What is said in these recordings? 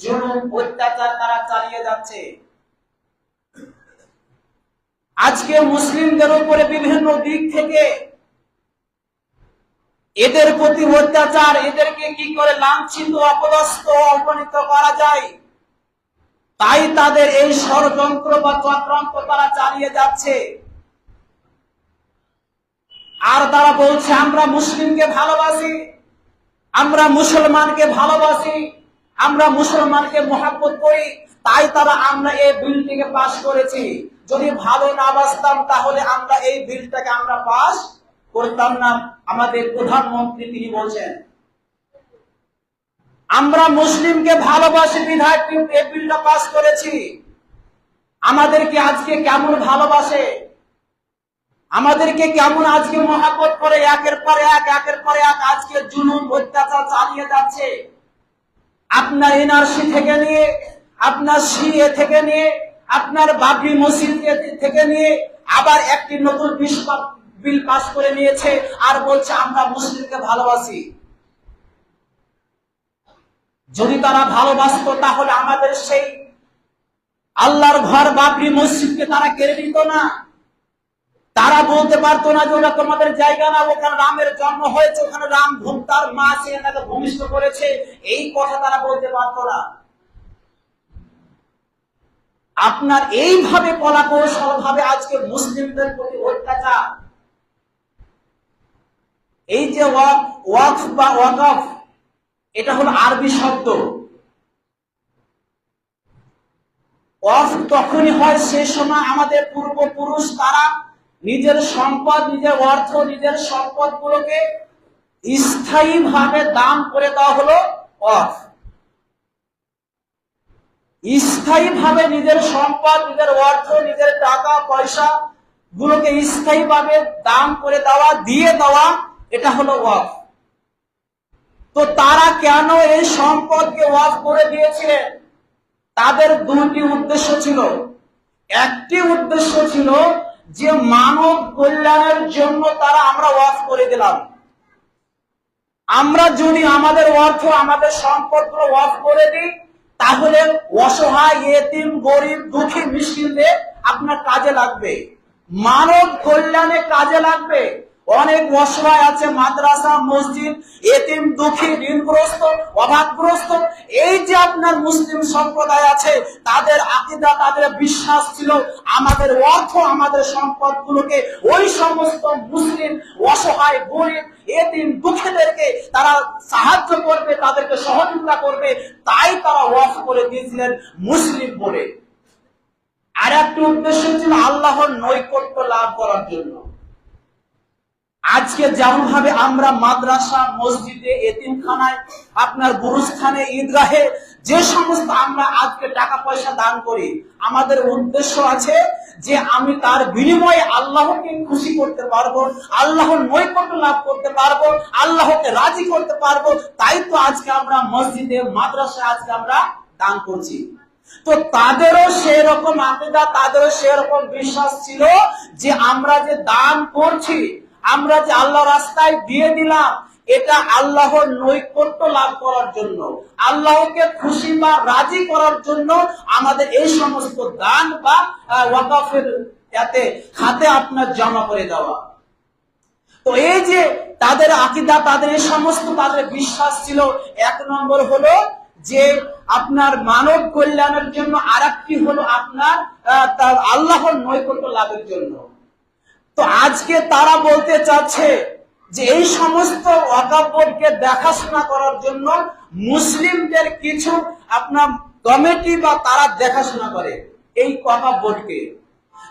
জুলুম, অত্যাচার তারা চালিয়ে যাচ্ছে। আজকে মুসলিমদের উপরে বিভিন্ন দিক থেকে এদের প্রতি অত্যাচার, এদেরকে কি করে লাঞ্ছিত, অপদস্থ অপমানিত করা যায়? তাই তাদের এই ষড়যন্ত্র বা চক্রান্ত তারা চালিয়ে যাচ্ছে। আর তারা বলছে, আমরা মুসলিমকে ভালোবাসি, আমরা মুসলমানকে ভালোবাসি। আমরা মুসলমানকে মহাব্বত করি, তাই তারা আমরা এই বিলটিকে পাশ করেছি। যদি ভালো না বাসতাম তাহলে আমরা এই বিলটাকে আমরা পাস করতাম না, আমাদের প্রধানমন্ত্রী তিনি বলছেন। আমরা মুসলিমকে ভালোবাসি, বিধায় কিন্তু এই বিলটা পাস করেছি। আমাদেরকে আজকে কেমন ভালোবাসে? আমাদেরকে কেমন আজকে মহাপত করে? একের পর এক, একের পর এক আজকে জুলুম, অত্যাচার চালিয়ে যাচ্ছে। আপনার এনআরসি থেকে নিয়ে, আপনার সিএ থেকে নিয়ে, আপনার বাবরি মসজিদ থেকে নিয়ে আবার একটি নতুন বিল পাস করে নিয়েছে আর বলছে, আমরা মুসলিমকে ভালোবাসি। যদি তারা ভালোবাসতো, তাহলে আমাদের সেই আল্লাহর ঘর বাবরি মসজিদকে তারা কেড়ে নিত না। তারা বলতে পারতো না যে ওটা তোমাদের জায়গা না, ওখানে রামের জন্ম হয়েছে, ওখানে রাম ভূম তার মা সে ভূমিষ্ঠ করেছে। এই কথা তারা বলতে পারতো না। আপনার এইভাবে কলা কৌশল ভাবে আজকে মুসলিমদের প্রতি অত্যাচার। এই যে ওয়াক বা ওয়াকফ, এটা হলো আরবি শব্দ। অফ তখনই হয় সে সময় আমাদের পূর্বপুরুষ তারা নিজের সম্পদ, নিজের অর্থ, নিজের সম্পদ গুলোকে স্থায়ী ভাবে দান করে দেওয়া হলো অফ স্থায়ী ভাবে নিজের সম্পদ, নিজের অর্থ, নিজের টাকা, পয়সা গুলোকে স্থায়ী ভাবে দান করে দেওয়া, দিয়ে দেওয়া, এটা হলো ওয়াফ তো তারা কেন এই সম্পদকে ওয়াফ করে দিয়েছিলেন? তাদের দুটি উদ্দেশ্য ছিল। একটি উদ্দেশ্য ছিল যে মানব কল্যাণের জন্য তারা আমরা ওয়াজ করে দিলাম। আমরা যদি আমাদের অর্থ, আমাদের সম্পদ ওয়াজ করে দিই, তাহলে অসহায়, এতিম, গরিব, দুঃখী মিশিলে আপনার কাজে লাগবে। মানব কল্যাণে কাজে লাগবে। অনেক অসহায় আছে, মাদ্রাসা, মসজিদ, এতিম, দুঃখী, ঋণগ্রস্ত, অভাবগ্রস্ত। এই যে আপনার মুসলিম সম্প্রদায় আছে, তাদের আকিদা, তাদের বিশ্বাস ছিল আমাদের অর্থ, আমাদের সম্পদগুলোকে ওই সমস্ত মুসলিম, অসহায়, গরিব এদিন দুঃখীদেরকে তারা সাহায্য করবে, তাদেরকে সহযোগিতা করবে, তাই তারা ওয়াফ করে দিয়েছিলেন মুসলিম বলে। আর একটি উদ্দেশ্য ছিল আল্লাহর নৈকট্য লাভ করার জন্য। আজকে যেমন ভাবে আমরা মাদ্রাসা, মসজিদে, এতিমখানায়, আপনার গুরুস্থানে, ঈদগাহে, যে সমস্ত আমরা আজকে টাকা পয়সা দান করি, আমাদের উদ্দেশ্য আছে যে আমি তার বিনিময়ে আল্লাহকে খুশি করতে পারব, আল্লাহর নৈকট্য লাভ করতে পারব, আল্লাহকে রাজি করতে পারব, তাই তো আজকে আমরা মসজিদে মাদ্রাসা আজকে আমরা দান করছি। তো তাদেরও সেরকম আকিদা, তাদেরও সেরকম বিশ্বাস ছিল যে আমরা যে দান করছি আমরা যে আল্লাহ রাস্তায় দিয়ে দিলাম, এটা আল্লাহর নৈকট্য লাভ করার জন্য, আল্লাহকে খুশি বা রাজি করার জন্য আমাদের এই সমস্ত দান বা ওয়াকাফের এতে খাতে আপনার জমা করে দেওয়া। তো এই যে তাদের আকিদা, তাদের এই সমস্ত তাদের বিশ্বাস ছিল, এক নম্বর হলো যে আপনার মানব কল্যাণের জন্য আর হলো আপনার তার আল্লাহর নৈকট্য লাভের জন্য। তো আজকে তারা বলতে চাচ্ছে যে এই সমস্ত ওয়াকাবকে দেখাশোনা করার জন্য মুসলিমদের কিছু আপনার কমিটি বা তারা দেখাশোনা করে এই ওয়াকাব বোর্ডকে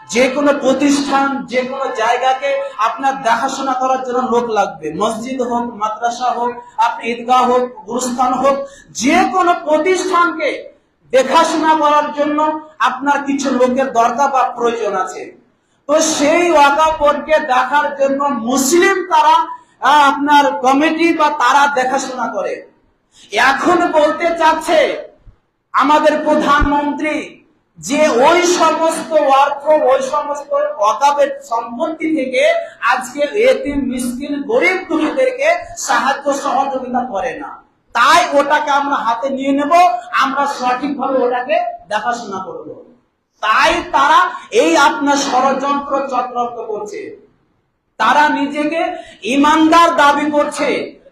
যে কোনো প্রতিষ্ঠান, যে কোনো জায়গাকে আপনার দেখাশোনা করার জন্য লোক লাগবে। মসজিদ হোক, মাদ্রাসা হোক, আপনি ঈদগাহ হোক, গুরুস্থান হোক, যে কোনো প্রতিষ্ঠানকে দেখাশোনা করার জন্য আপনার কিছু লোকের দরকার বা প্রয়োজন আছে। তো সেই ওয়াকা দেখার জন্য মুসলিম তারা আপনার কমিটি বা তারা দেখাশোনা করে। এখন বলতে চাচ্ছে, আমাদের প্রধানমন্ত্রী যে ওই সমস্ত অর্থ ওই সমস্ত অকাবের সম্পত্তি থেকে আজকে এতিম, মিসকিন, গরিব দুঃখীদেরকে সাহায্য সহযোগিতা করে না। তাই ওটাকে আমরা হাতে নিয়ে নেব, আমরা সঠিকভাবে ওটাকে দেখাশোনা করব। তাই তারা এই আপনার ষড়যন্ত্র চক্রান্ত করছে। তারা নিজেকে ইমানদার দাবি করছে।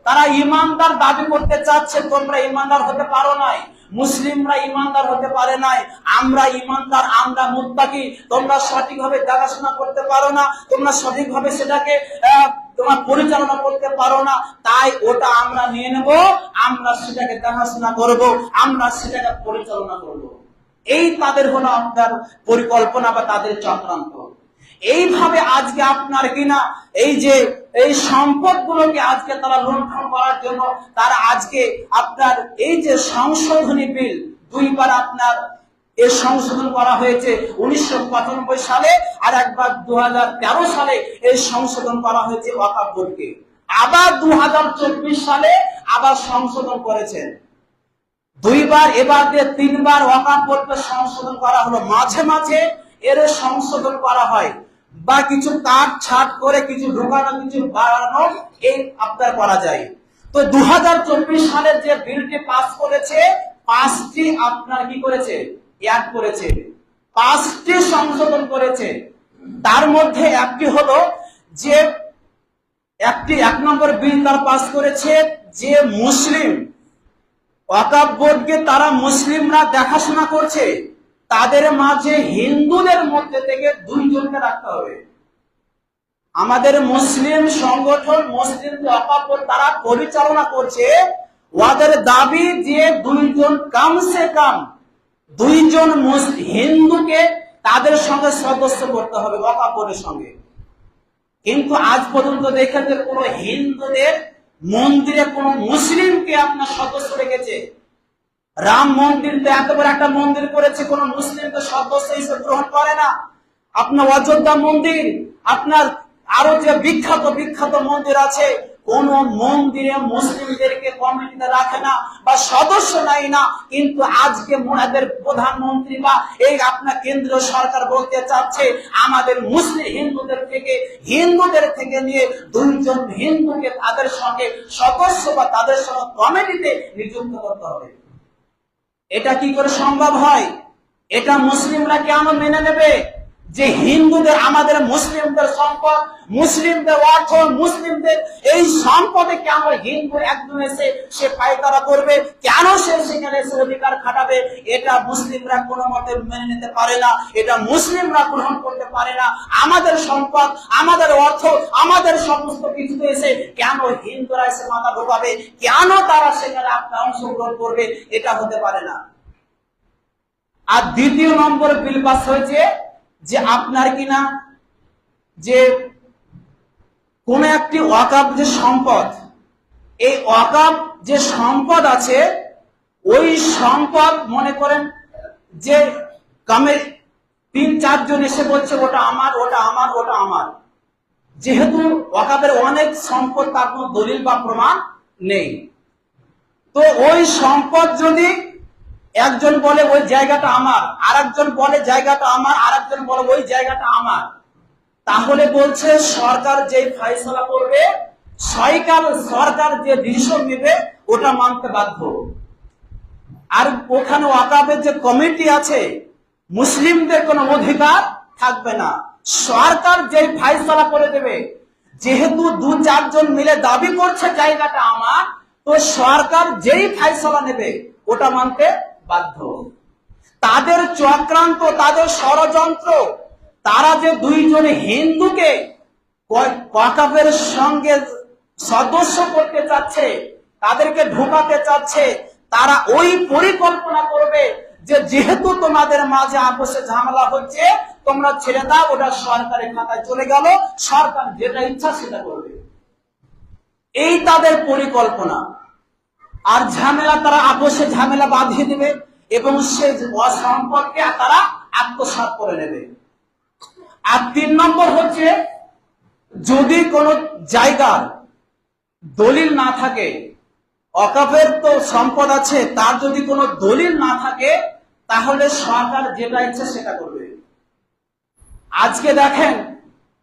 তারা ইমানদার দাবি করতে চাচ্ছে, তোমরা ইমানদার হতে পারো নাই, মুসলিমরা ইমানদার হতে পারে নাই, আমরা ইমানদার, আমরা মুত্তাকি, তোমরা সঠিকভাবে দেখাশোনা করতে পারো না, তোমরা সঠিকভাবে সেটাকে তোমরা পরিচালনা করতে পারো না, তাই ওটা আমরা নিয়ে নেব, আমরা সেটাকে দেখাশোনা করব, আমরা সেটাকে পরিচালনা করব। এই তাদের হলো আপনার পরিকল্পনা বা তাদের চক্রান্ত। এইভাবে আজকে আপনার কিনা এই যে, এই সম্পদগুলোকে আজকে তারা লুণ্ঠন করার জন্য তারা আজকে আপনার এই যে সংশোধনী বিল দুইবার আপনার এ সংশোধন করা হয়েছে উনিশশো পঁচানব্বই সালে আর একবার দু হাজার তেরো সালে এই সংশোধন করা হয়েছে ওয়াকাফ বোর্ডকে আবার দু হাজার চব্বিশ সালে আবার সংশোধন করেছেন। দুইবার এবার দিয়ে তিনবার ওয়াকাফ বোর্ডকে সংশোধন করা হলো। মাঝে মাঝে এর সংশোধন করা হয়। বা কিছু কাট ছাট করে কিছু ঢোকানো, কিছু বাড়ানো, এই আপনার করা যায়। তো দু সালের যে বিলটি পাস করেছে, পাঁচটি আপনার কি করেছে? অ্যাড করেছে। পাঁচটি সংশোধন করেছে। তার মধ্যে একটি হলো যে, একটি এক নম্বর বিল তার পাস করেছে যে মুসলিম ওয়াকাব বোর্ডকে তারা মুসলিমরা দেখাশোনা করছে। তাদের মাঝে হিন্দুদের মধ্যে থেকে দুইজনকে রাখতে হবে। আমাদের মুসলিম সংগঠন, মুসলিম তারা পরিচালনা করছে। ওদের দাবি যে দুইজন কাম সে কাম, দুইজন হিন্দুকে তাদের সঙ্গে সদস্য করতে হবে বোর্ডের সঙ্গে। কিন্তু আজ পর্যন্ত দেখেছে কোন হিন্দুদের মন্দিরে কোন মুসলিমকে আপনার সদস্য রেখেছে? রাম মন্দির তো এত বড় একটা মন্দির করেছে, কোন মুসলিম তো সদস্য হিসেবে গ্রহণ করে না। আপনার অযোধ্যা মন্দির, আপনার আরও যে বিখ্যাত বিখ্যাত মন্দির আছে কোন মন্দিরে মুসলিমদেরকে কমিটিতে রাখে না বা সদস্য নাই না। কিন্তু আজকে মোনাদের প্রধানমন্ত্রী বা এই আপনার কেন্দ্রীয় সরকার বলতে চাচ্ছে, আমাদের মুসলিম হিন্দুদের থেকে হিন্দুদের থেকে নিয়ে দুইজন হিন্দুকে তাদের সঙ্গে সদস্য বা তাদের সঙ্গে কমিটিতে নিযুক্ত করতে হবে। এটা কি করে সম্ভব হয়? এটা মুসলিমরা কেন মেনে নেবে? যে হিন্দুদের, আমাদের মুসলিমদের সম্পদ, মুসলিমদের অর্থ, মুসলিমদের এই সম্পদে কেন হিন্দু একজন এসে সে পায়তারা করবে? কেন সে সেখানে এসে অধিকার খাটাবে? এটা মুসলিমরা কোনো মতে মেনে নিতে পারে না। এটা মুসলিমরা গ্রহণ করতে পারে না। আমাদের সম্পদ, আমাদের অর্থ, আমাদের সমস্ত কিছুতে এসে কেন হিন্দুরা এসে মাথা ঢোকাবে? কেন তারা সেখানে আপনার অংশগ্রহণ করবে? এটা হতে পারে না। আর দ্বিতীয় নম্বর বিল পাস হয়েছে যে আপনার কিনা যে কোন একটি ওয়াকাব যে সম্পদ, এই ওয়াকাব যে সম্পদ আছে, ওই সম্পদ মনে করেন যে কামে তিন, চারজন এসে বলছে, ওটা আমার ওটা আমার ওটা আমার। যেহেতু ওয়াকাবের অনেক সম্পদ তার কোনো দলিল বা প্রমাণ নেই। তো ওই সম্পদ যদি একজন বলে ওই জায়গাটা আমার আর বলে জায়গাটা আমার আর বলে ওই জায়গাটা আমার। তাহলে বলছে সরকার যে ফাইসলা করবে সরকার সরকার যে ডিসিশন নেবে, ওটা মানতে বাধ্য। আর ওখানে ওয়াকাবের যে কমিটি আছে, মুসলিমদের কোনো অধিকার থাকবে না। সরকার যে ফাইসলা করে দেবে, যেহেতু দু চারজন মিলে দাবি করছে জায়গাটা আমার, তো সরকার যেই ফাইসলা নেবে, ওটা মানতে বাধ্য। তাদের চক্রান্ত, তাদের ষড়যন্ত্র, তারা যে দুইজন হিন্দুকে ওয়াকাফের সঙ্গে সদস্য করতে চাচ্ছে, তাদেরকে ঢোকাতে চাচ্ছে, তারা ওই পরিকল্পনা করবে যে যেহেতু তোমাদের মাঝে আপোষে ঝামেলা হচ্ছে, তোমরা ছেড়ে দাও, ওটা সরকারের খাতায় চলে গেল, সরকার যেটা ইচ্ছা সেটা করবে। এই তাদের পরিকল্পনা। আর ঝামেলা তারা আপোষে ঝামেলা বাঁধিয়ে দেবে এবং সে সম্পদকে তারা আত্মসাৎ করে নেবে। আর তিন নম্বর হচ্ছে, যদি কোনো জায়গার দলিল না থাকে অকাফের তো সম্পদ আছে, তার যদি কোনো দলিল না থাকে, তাহলে সরকার যেটা ইচ্ছে সেটা করবে। আজকে দেখেন,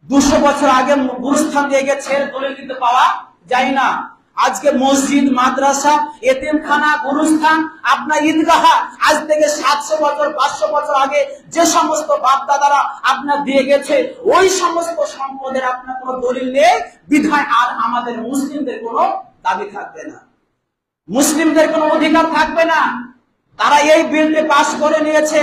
দুশো বছর আগে গুরুস্থান দিয়ে গেছে দলিল কিন্তু পাওয়া যায় না। আজকে মসজিদ, মাদ্রাসা, এতিমখানা, গুরুস্থান, আপনার ঈদগাহা, আজ থেকে সাতশো বছর, পাঁচশো বছর আগে যে সমস্ত বাপ দাদারা আপনার দিয়ে গেছে, ওই সমস্ত সম্পদের আপনার কোনো দলিল নেই, বিধায় আর আমাদের মুসলিমদের কোনো দাবি থাকবে না। মুসলিমদের কোনো অধিকার থাকবে না। তারা এই বিলটি পাশ করে নিয়েছে।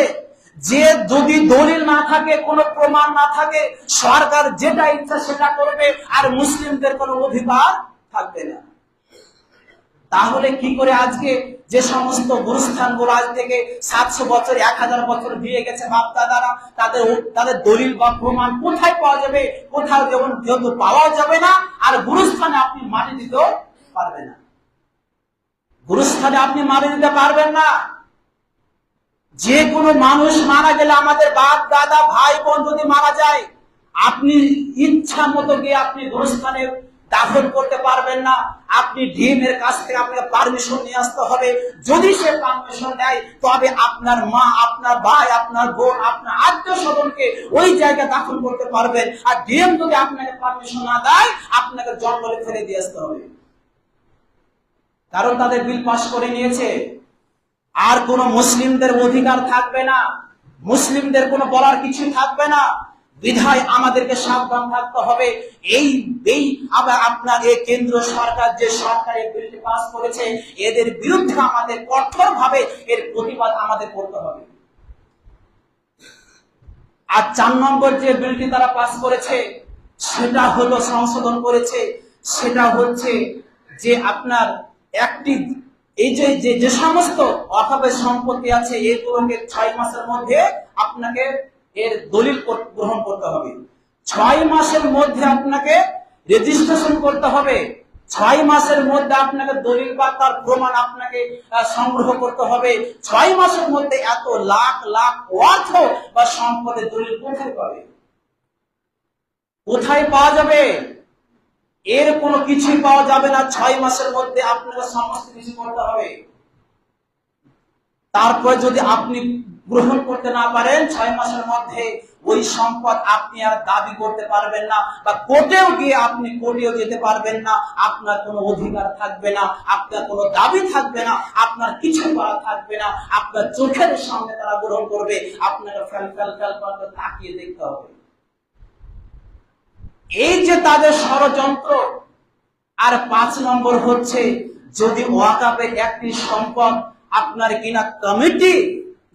যে যদি দলিল না থাকে, কোনো প্রমাণ না থাকে, সরকার যেটা ইচ্ছা সেটা করবে, আর মুসলিমদের কোনো অধিকার থাকবে না। তাহলে কি করে আজকে যে সমস্ত গুরুস্থানগুলো আজ থেকে সাতশো বছর, এক হাজার বছর দিয়ে গেছে বাপ দাদারা তাদের তাদের দলিল বা প্রমাণ কোথায় পাওয়া যাবে? কোথাও যেমন যেহেতু পাওয়া যাবে না, আর গুরুস্থানে আপনি মাটি দিতেও পারবেন না। গুরুস্থানে আপনি মাটি দিতে পারবেন না। যে কোনো মানুষ মারা গেলে আমাদের বাপ দাদা ভাই, বোন যদি মারা যায়, আপনি ইচ্ছা মতো গিয়ে আপনি গুরুস্থানে দাফন করতে পারবেন না। আপনি ডিএমের কাছ থেকে আপনাকে পারমিশন নিয়ে আসতে হবে। যদি সে পারমিশন দেয় তবে আপনার মা, আপনার ভাই, আপনার বোন, আপনার আত্মীয় স্বজনকে ওই জায়গায় দাফন করতে পারবেন। আর ডিএম যদি আপনাকে পারমিশন না দেয়, আপনাকে জঙ্গলে ফেলে দিয়ে আসতে হবে। কারণ তাদের বিল পাশ করে নিয়েছে। আর কোন মুসলিমদের অধিকার থাকবে না। মুসলিমদের কোনো বলার কিছু থাকবে না। বিধায় আমাদেরকে সাবধান থাকতে হবে। এই এই আবার আপনার এই কেন্দ্র সরকার যে সরকারের বিলটি পাস করেছে, এদের বিরুদ্ধে আমাদের কঠোর ভাবে এর প্রতিবাদ আমাদের করতে হবে। আর চার নম্বর যে বিলটি তারা পাস করেছে, সেটা হলো সংশোধন করেছে। সেটা হচ্ছে যে আপনার একটি এই যে যে যে সমস্ত অভাবের সম্পত্তি আছে এগুলোকে ছয় মাসের মধ্যে আপনাকে এর দলিল গ্রহণ করতে হবে। ছয় মাসের মধ্যে আপনাকে রেজিস্ট্রেশন করতে হবে। ছয় মাসের মধ্যে আপনাকে দলিল বা তার প্রমাণ আপনাকে সংগ্রহ করতে হবে। ছয় মাসের মধ্যে এত লাখ লাখ অর্থ বা সম্পদের দলিল কোথায় পাবে? কোথায় পাওয়া যাবে? এর কোনো কিছুই পাওয়া যাবে না। ছয় মাসের মধ্যে আপনাকে সমস্ত কিছু করতে হবে। তারপর যদি আপনি গ্রহণ করতে না পারেন, ছয় মাসের মধ্যে ওই সম্পদ আপনি আর দাবি করতে পারবেন না বা কোর্টেও গিয়ে আপনি কোর্টেও যেতে পারবেন না, আপনার কোনো অধিকার থাকবে না, আপনার কোনো দাবি থাকবে না, আপনার কিছু করা থাকবে না, আপনার চোখের সামনে তারা গ্রহণ করবে, আপনাকে ফেল ফেল ফেল করতে তাকিয়ে দেখতে হবে। এই যে তাদের ষড়যন্ত্র, আর পাঁচ নম্বর হচ্ছে, যদি ওয়াকাপের একটি সম্পদ আপনার কিনা কমিটি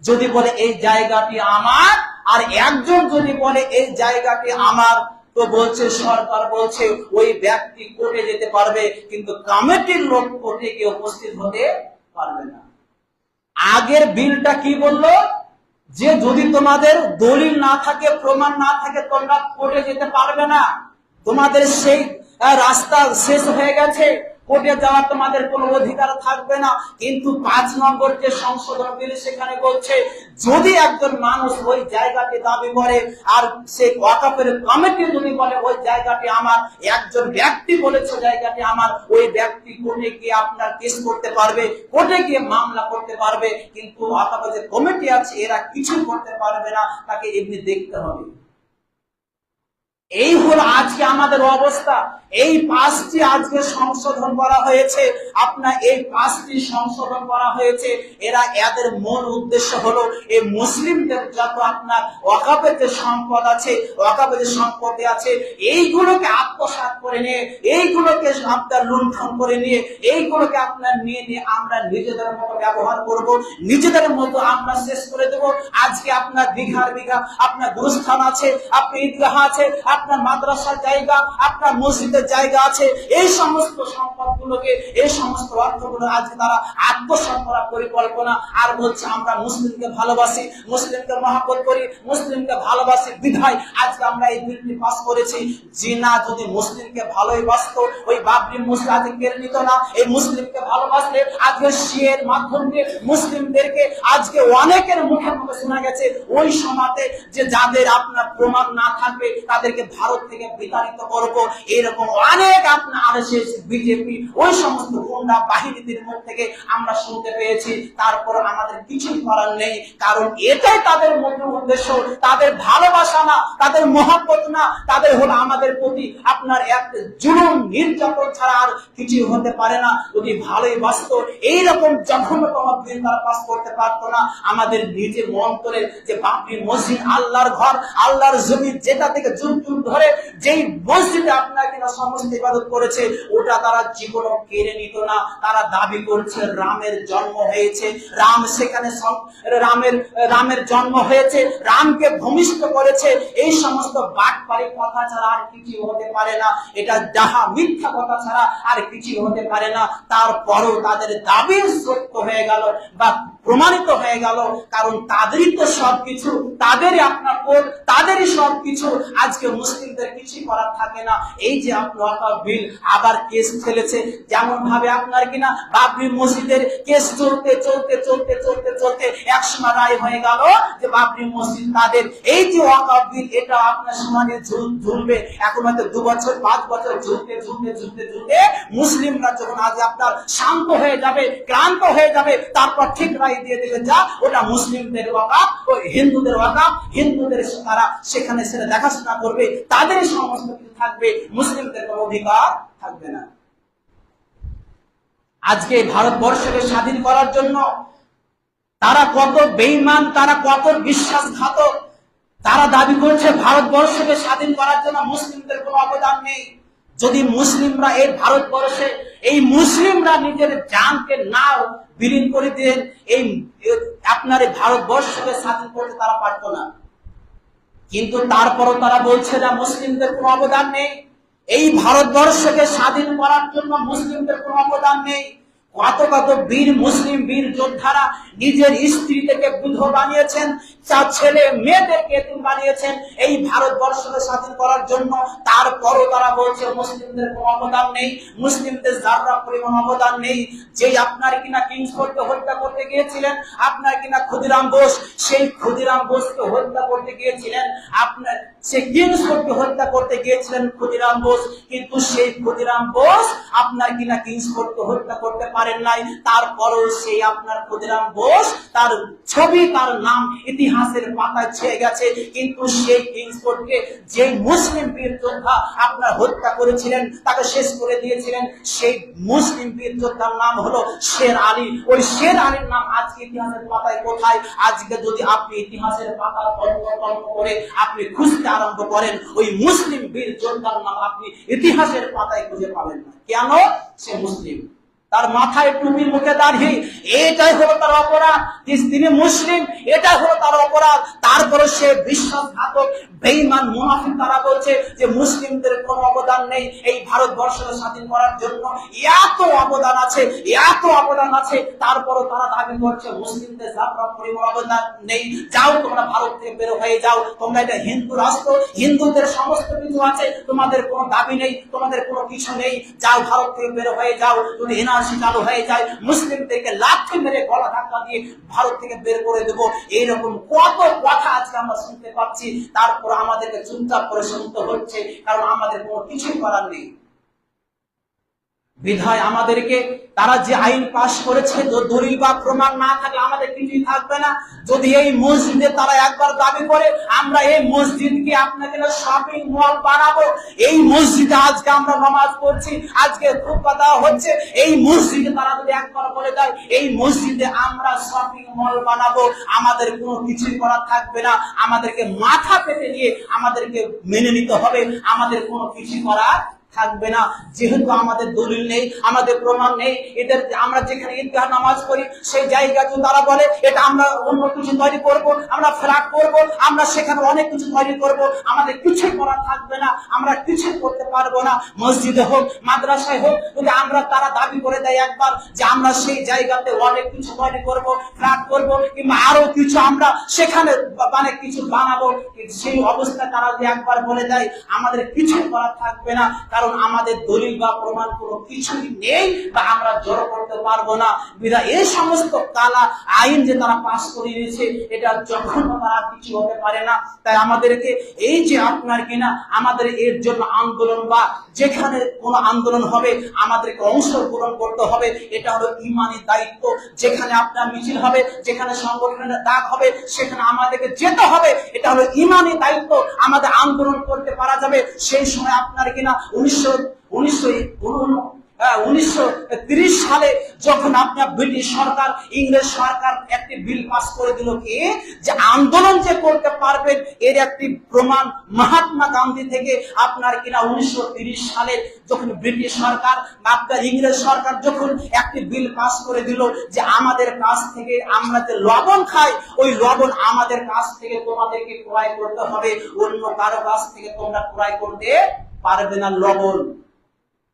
যদি বলে, এই জায়গাটি আমার। আর একজন যদি বলে, এই জায়গাটি আমার। তো বলছে, সরকার বলছে, ওই ব্যক্তি কোর্টে যেতে পারবে, কিন্তু কমিটির লোক কোর্টে গিয়ে উপস্থিত হতে পারবে না। আগের বিলটা কি বলল? যে যদি তোমাদের দলিল না থাকে, প্রমাণ না থাকে, তোমরা কোর্টে যেতে পারবে না। তোমাদের সেই রাস্তা শেষ হয়ে গেছে। কোর্টে যাওয়ার তোমাদের কোনো অধিকার থাকবে না। কিন্তু পাঁচ নম্বর যে সংশোধন বিল সেখানে বলছে, যদি একজন মানুষ ওই জায়গাটি দাবি করে, আর সেই ওয়াকাফের কমিটি যদি বলে, ওই জায়গাটি আমার, একজন ব্যক্তি বলেছে জায়গাটি আমার, ওই ব্যক্তি কোর্টে গিয়ে আপনার কেস করতে পারবে, কোর্টে গিয়ে মামলা করতে পারবে, কিন্তু ওয়াকাফের যে কমিটি আছে, এরা কিছু করতে পারবে না, তাকে এমনি দেখতে হবে। এই হলো আজকে আমাদের অবস্থা। এই পাঁচটি আজকে সংশোধন করা হয়েছে। আপনার এই পাঁচটি সংশোধন করা হয়েছে। এরা এদের মূল উদ্দেশ্য হলো, এই মুসলিমদের যত আপনার যে সম্পদ আছে যে সম্পত্তি আছে, এইগুলোকে আত্মসাৎ করে নিয়ে, এইগুলোকে আপনার লুণ্ঠন করে নিয়ে, এইগুলোকে আপনার নিয়ে নিয়ে আমরা নিজেদের মতো ব্যবহার করব, নিজেদের মতো আমরা শেষ করে দেব। আজকে আপনার বিঘার বিঘা, আপনার গুরুস্থান আছে আপনার ঈদগাহ আছে আপনার মাদ্রাসার জায়গা, আপনার মসজিদের জায়গা আছে, এই সমস্ত সম্পদগুলোকে এই সমস্ত অর্থগুলো আজকে তারা আত্মসাৎ করার পরিকল্পনা। আর বলছে আমরা মুসলিমকে ভালোবাসি, মুসলিমকে মহাপত করি, মুসলিমকে ভালোবাসি বিধায় আজকে আমরা এই বিলটি পাস করেছি। যে না যদি মুসলিমকে ভালোই বাসতো, ওই বাবরি মসজিদ আজকে কেড়ে নিত না। এই মুসলিমকে ভালোবাসলে আজকে শিয়ের মাধ্যমে মুসলিমদেরকে আজকে অনেকের মুখে মুখে শোনা গেছে, ওই সমাতে যে যাদের আপনার প্রমাণ না থাকবে, তাদেরকে ভারত থেকে বিতাড়িত করব। এরকম অনেক আপনার আরএসএস বিজেপি ওই সমস্ত গুন্ডা বাহিনীদের মুখ থেকে আমরা শুনতে পেয়েছি। তারপর আমাদের কিছুই করার নেই। কারণ এটাই তাদের মূল উদ্দেশ্য। তাদের ভালোবাসা না, তাদের মহাব্বত না, তাদের হলো আমাদের প্রতি আপনার এক জুলুম, নির্যাতন ছাড়া আর কিছুই হতে পারে না। যদি ভালোই বাসত এইরকম জঘন্যতম বিল তারা পাস করতে পারতো না। আমাদের নিজের করে যে বাপরি মসজিদ, আল্লাহর ঘর, আল্লাহর জমি যেটা থেকে যুগ যুগ ধরে যেই মসজিদে আপনার কিনা সমস্ত ইবাদত করেছে, ওটা তারা জীবনও কেড়ে নিত না। তারা দাবি করছে, রামের জন্ম হয়েছে। রাম সেখানে রামের রামের জন্ম হয়েছে। রামকে ভূমিষ্ঠ করেছে। এই সমস্ত বাটপারি কথা ছাড়া আর কিছু হতে পারে না। এটা যাহা মিথ্যা কথা ছাড়া আর কিছু হতে পারে না। তারপরও তাদের দাবি সত্য হয়ে গেল। বা প্রমাণিত হয়ে গেল, কারণ তাদেরই তো সবকিছু, তাদেরই আপনার কোল, তাদেরই সবকিছু। আজকে মুসলিমদের কিছু করার থাকে না। এই যে আপনার বিল, আবার কেস ফেলেছে যেমন ভাবে আপনার কিনা বাবরি মসজিদের কেস চলতে চলতে চলতে চলতে চলতে একসময় রায় হয়ে গেল যে বাবরি মসজিদ তাদের। এই যে ওয়াকাফ বিল, এটা আপনার সমাজে ঝুল- ঝুলবে। এখন হয়তো দু বছর, পাঁচ বছর ঝুলতে ঝুলতে ঝুলতে ঝুলতে মুসলিমরা যখন আজ আপনার শান্ত হয়ে যাবে, ক্লান্ত হয়ে যাবে, তারপর ঠিক রায় দিয়ে দেবে যা, ওটা মুসলিমদের ও হিন্দুদের হিন্দুদের তারা সেখানে সেটা দেখাশোনা করবে সমস্ত কিছু থাকবে, মুসলিমদের কোনো অধিকার থাকবে না। আজকে ভারতবর্ষকে স্বাধীন করার জন্য তারা কত বেইমান তারা কত বিশ্বাসঘাতক, তারা দাবি করছে ভারতবর্ষকে স্বাধীন করার জন্য মুসলিমদের কোনো অবদান নেই। যদি মুসলিমরা এই ভারতবর্ষে এই মুসলিমরা নিজের জানকে না বিলীন করে দিলেন এই আপনার এই ভারতবর্ষকে স্বাধীন করতে তারা পারত না। কিন্তু তারপরও তারা বলছে না, মুসলিমদের কোনো অবদান নেই। এই ভারতবর্ষকে স্বাধীন করার জন্য মুসলিমদের কোনো অবদান নেই। কত কত বীর মুসলিম বীর যোদ্ধারা নিজের স্ত্রী থেকে বুধ বানিয়েছেন, চার ছেলে মেয়েদেরকে এতিম বানিয়েছেন, এই ভারতবর্ষকে স্বাধীন করার জন্য। তারপরও তারা বলছে, মুসলিমদের কোনো অবদান নেই, মুসলিমদের যারা পরিমাণ অবদান নেই, যেই আপনার কিনা কিংসফোর্ডকে হত্যা করতে গিয়েছিলেন, আপনার কিনা ক্ষুদিরাম বোস, সেই ক্ষুদিরাম বোসকে হত্যা করতে গিয়েছিলেন, আপনার সে কিংসফোর্ডকে হত্যা করতে গিয়েছিলেন ক্ষুদিরাম বোস, কিন্তু সেই ক্ষুদিরাম বোস আপনার কিনা কিংসফোর্ডকে হত্যা করতে পারেন নাই? তারপরও সেই আপনার ক্ষুদিরাম বোস তার ছবি, তার নাম ইতিহাসের পাতায় ছেয়ে গেছে। কিন্তু সেই কিংসফোর্ডকে যে মুসলিম বীর যোদ্ধা আপনার হত্যা করেছিলেন, তাকে শেষ করে দিয়েছিলেন, সেই মুসলিম বীর যোদ্ধার নাম হলো শের আলী। ওই শের আলীর নাম আজকে ইতিহাসের পাতায় কোথায়? আজকে যদি আপনি ইতিহাসের পাতা তন্ন করে আপনি খুঁজতে আরম্ভ করেন, ওই মুসলিম বীর যোদ্ধার নাম আপনি ইতিহাসের পাতায় খুঁজে পাবেন না। কেন সে মুসলিম? তার মাথায় টুপি, মুখে দাঁড়িয়ে এটাই হলো তার অপরাধ। তিনি মুসলিম, এটাই হলো তার অপরাধ। তারপরে সে বিশ্বাসঘাতক বেইমান মুনাফিক তারা বলছে যে মুসলিমদের কোনো অবদান নেই এই ভারতবর্ষকে স্বাধীন করার জন্য। এত অবদান আছে, এত অবদান আছে। তারপরও তারা দাবি করছে মুসলিমদের যাত্রা পরিমাণ অবদান নেই। যাও তোমরা ভারত থেকে বের হয়ে যাও। তোমরা এটা হিন্দু রাষ্ট্র, হিন্দুদের সমস্ত কিছু আছে। তোমাদের কোনো দাবি নেই, তোমাদের কোনো কিছু নেই। যাও ভারত থেকে বের হয়ে যাও। যদি এনআরসি চালু হয়ে যায়, মুসলিমদেরকে লাথি মেরে গলা ধাক্কা দিয়ে ভারত থেকে বের করে দেবো। এইরকম কত কথা আজকে আমরা শুনতে পাচ্ছি, তারপর আমাদেরকে চুপচাপ করে শুনতে হচ্ছে, কারণ আমাদের কোনো কিছুই করার নেই। বিধায় আমাদেরকে তারা যে আইন পাশ করেছে দলিল বা প্রমাণ না থাকলে আমাদের কিছুই থাকবে না। যদি এই মসজিদে তারা একবার দাবি করে, আমরা এই মসজিদকে আপনাকে শপিং মল বানাবো। এই মসজিদে আজকে আমরা নামাজ পড়ছি, আজকে খুববা দেওয়া হচ্ছে। এই মসজিদে তারা যদি একবার বলে দেয়, এই মসজিদে আমরা শপিং মল বানাবো, আমাদের কোনো কিছুই করার থাকবে না। আমাদেরকে মাথা পেতে দিয়ে আমাদেরকে মেনে নিতে হবে, আমাদের কোনো কিছু করার থাকবে না। যেহেতু আমাদের দলিল নেই, আমাদের প্রমাণ নেই, এদের আমরা যেখানে ঈদগাহ নামাজ পড়ি, সেই জায়গাতে তারা বলে, এটা আমরা অন্য কিছু তৈরি করব, আমরা ফ্ল্যাট করব, আমরা সেখানে অনেক কিছু তৈরি করব, আমাদের কিছুই করা থাকবে না, আমরা কিছুই করতে পারব না। মসজিদে হোক, মাদ্রাসায় হোক, যদি আমরা তারা দাবি করে দেয় একবার যে আমরা সেই জায়গাতে অনেক কিছু তৈরি করব ফ্ল্যাট করব, কিংবা আরও কিছু আমরা সেখানে মানে কিছু বানাবো, সেই অবস্থা তারা যদি একবার বলে দেয়, আমাদের কিছু করা থাকবে না। কারণ আমাদের দলিল বা প্রমাণ কোনো কিছুই নেই বা আমরা জড়ো করতে পারব না। বিধা এই সমস্ত কালা আইন যে তারা পাশ করে দিয়েছে এটা যখন তারা কিছু হতে পারে না, তাই আমাদেরকে এই যে আপনার কিনা, আমাদের এর জন্য আন্দোলন বা যেখানে কোনো আন্দোলন হবে, আমাদেরকে অংশগ্রহণ করতে হবে, এটা হলো ইমানের দায়িত্ব। যেখানে আপনার মিছিল হবে, যেখানে সংগঠনের দাগ হবে, সেখানে আমাদেরকে যেতে হবে, এটা হলো ইমানি দায়িত্ব। আমাদের আন্দোলন করতে পারা যাবে। সেই সময় আপনার কিনা উনিশশো উনিশশো উনিশশো সালে যখন আপনার ব্রিটিশ সরকার, ইংরেজ সরকার একটি বিল পাস করে দিল কি? যে আন্দোলন যে করতে পারবেন, এর একটি প্রমাণ মহাত্মা গান্ধী থেকে আপনার কিনা উনিশশো সালে যখন ব্রিটিশ সরকার, আপনার ইংরেজ সরকার যখন একটি বিল পাস করে দিল যে আমাদের কাছ থেকে আমরা যে লবণ খাই, ওই লবণ আমাদের কাছ থেকে তোমাদেরকে ক্রয় করতে হবে, অন্য কারও কাছ থেকে তোমরা ক্রয় করতে পারবে না লবণ।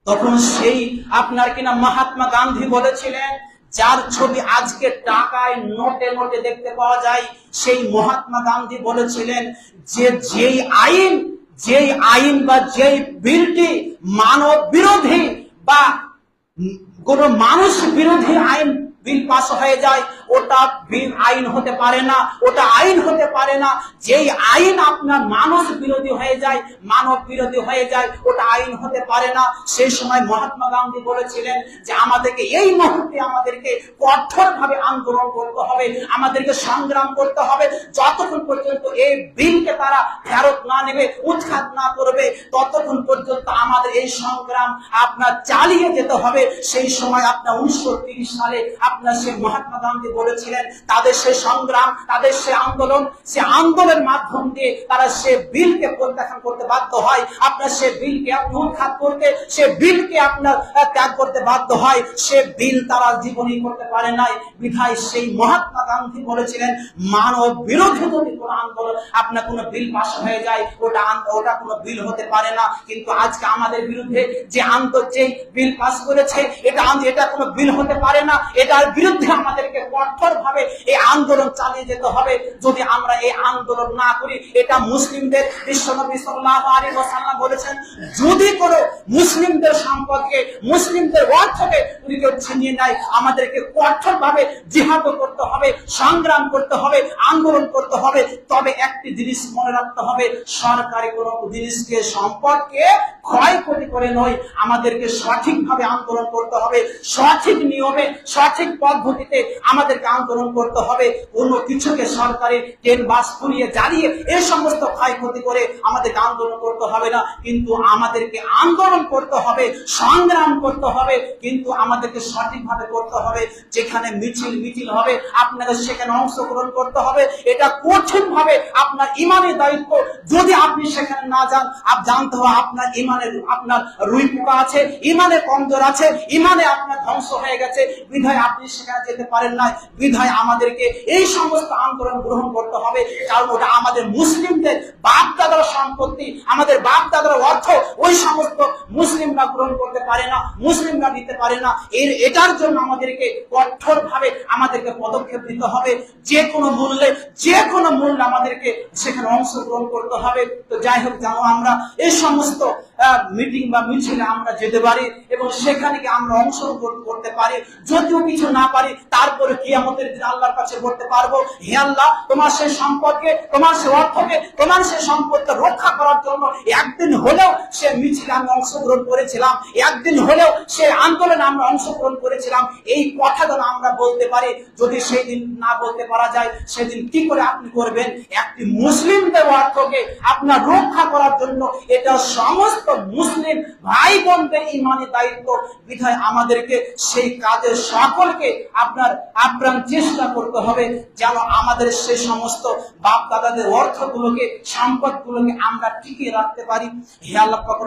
তখন সেই আপনার কিনা মহাত্মা গান্ধী বলেছিলেন, যার ছবি আজকে টাকায় নোটে নোটে দেখতে পাওয়া যায়, সেই মহাত্মা গান্ধী বলেছিলেন যে যেই আইন যেই আইন বা যেই বিলটি মানব বিরোধী বা কোন মানুষ বিরোধী আইন বিল পাস হয়ে যায়, ওটা বিল আইন হতে পারে না, ওটা আইন হতে পারে না। যেই আইন আপনার মানুষ বিরোধী হয়ে যায়, মানব বিরোধী হয়ে যায়, ওটা আইন হতে পারে না। সেই সময় মহাত্মা গান্ধী বলেছিলেন যে, আমাদেরকে এই মুহূর্তে আমাদেরকে কঠোর ভাবে আন্দোলন করতে হবে, আমাদেরকে সংগ্রাম করতে হবে। যতক্ষণ পর্যন্ত এই বিলকে তারা ফেরত না নেবে, উৎখাত না করবে, ততক্ষণ পর্যন্ত আমাদের এই সংগ্রাম আপনার চালিয়ে যেতে হবে। সেই সময় আপনার উনিশশো সালে আপনার সে মহাত্মা গান্ধী বলেছিলেন, তাদের সে সংগ্রাম, তাদের সে আন্দোলন, সে আন্দোলনের মাধ্যম দিয়ে তারা সে বিলকে প্রত্যাখ্যান করতে বাধ্য হয়। আপনার সে বিলকে উৎখাত করতে, সে বিলকে আপনার ত্যাগ করতে বাধ্য হয়। সে বিল তারা জীবনই করতে পারে নাই। বিধায় সেই মহাত্মা গান্ধী বলেছিলেন, মানব বিরোধী যদি কোন আন্দোলন, আপনার কোন বিল পাস হয়ে যায়, ওটা ওটা কোনো বিল হতে পারে না। কিন্তু আজকে আমাদের বিরুদ্ধে যে আন্তর যে বিল পাস করেছে, এটা এটা কোনো বিল হতে পারে না। এটার বিরুদ্ধে আমাদেরকে কঠোর ভাবে এই আন্দোলন চালিয়ে যেতে হবে। যদি আমরা এই আন্দোলন না করি, এটা মুসলিমদের বিশ্বনবী বলেছেন, যদি কোনো মুসলিমদের সম্পদকে, মুসলিমদের অর্থকে যদি কেউ ছিনিয়ে নেয়, আমাদেরকে কঠোর ভাবে জিহাদ করতে হবে, সংগ্রাম করতে হবে, আন্দোলন করতে হবে, তবে একটি জিনিস মনে রাখতে হবে, সরকারি কোনো জিনিসকে, সম্পদকে ক্ষয়ক্ষতি করে নয়, আমাদেরকে সঠিকভাবে আন্দোলন করতে হবে, সঠিক নিয়মে, সঠিক পদ্ধতিতে আমাদেরকে আন্দোলন করতে হবে। কোনো কিছুকে সরকারি ট্রেন বাস পুড়িয়ে জ্বালিয়ে এই সমস্ত ক্ষয়ক্ষতি করে আমাদেরকে আন্দোলন করতে হবে না। কিন্তু আমাদেরকে আন্দোলন করতে হবে, সংগ্রাম করতে হবে, কিন্তু আমাদেরকে সঠিকভাবে করতে হবে। যেখানে মিছিল মিছিল হবে আপনাকে সেখানে অংশগ্রহণ করতে হবে। এটা কঠিন ভাবে আপনার ইমানের দায়িত্ব। যদি আপনি সেখানে না যান, আপ জানতে হবে আপনার ইমানের, আপনার রুই পোকা আছে ইমানে কমজোর আছে, ইমানে আপনার ধ্বংস হয়ে গেছে। বিধায় আপনি সেখানে যেতে পারেন না বিধায় আমাদেরকে এই সমস্ত আন্দোলন গ্রহণ করতে হবে। কারণ ওটা আমাদের মুসলিমদের বাপ দাদার সম্পত্তি, আমাদের বাপ দাদার অর্থ। ওই সমস্ত মুসলিমরা গ্রহণ করতে পারে না, মুসলিমরা নিতে পারে না। এর, এটার জন্য আমাদেরকে কঠোর ভাবে আমাদেরকে পদক্ষেপ নিতে হবে। যে কোনো মূল্যে, যে কোনো মূল্যে আমাদেরকে সেখানে অংশগ্রহণ করতে হবে। তো যাই হোক, জানো আমরা এই সমস্ত মিটিং বা মিছিলে আমরা যেতে পারি এবং সেখানে গিয়ে আমরা অংশগ্রহণ করতে পারি। যদিও কিছু না পারি, তারপরে কি আমাদের আল্লাহর কাছে করতে পারব, হে আল্লাহ, তোমার সেই সম্পদকে, তোমার সেই অর্থকে, তোমার সেই সম্পদকে রক্ষা করার জন্য একদিন হলেও সে মিছিলে আমি অংশগ্রহণ করেছিলাম, একদিন হলেও সে আন্দোলনে আমরা অংশগ্রহণ করেছিলাম। এই কথা যেন আমরা বলতে পারি। যদি সেই দিন না বলতে পারা যায়, সেদিন কি করে আপনি করবেন? একটি মুসলিমদের অর্থকে আপনার রক্ষা করার জন্য এটা সমস্ত মুসলিম ভাই বোনদের ইমানি দায়িত্ব, বিধায় আমাদেরকে সেই কাজে সকলকে আপনার আপ্রাণ চেষ্টা করতে হবে, যেন আমাদের সেই সমস্ত বাপ দাদাদের অর্থগুলোকে, সম্পদগুলোকে আমরা টিকিয়ে রাখতে পারি। হে আল্লাহ পাক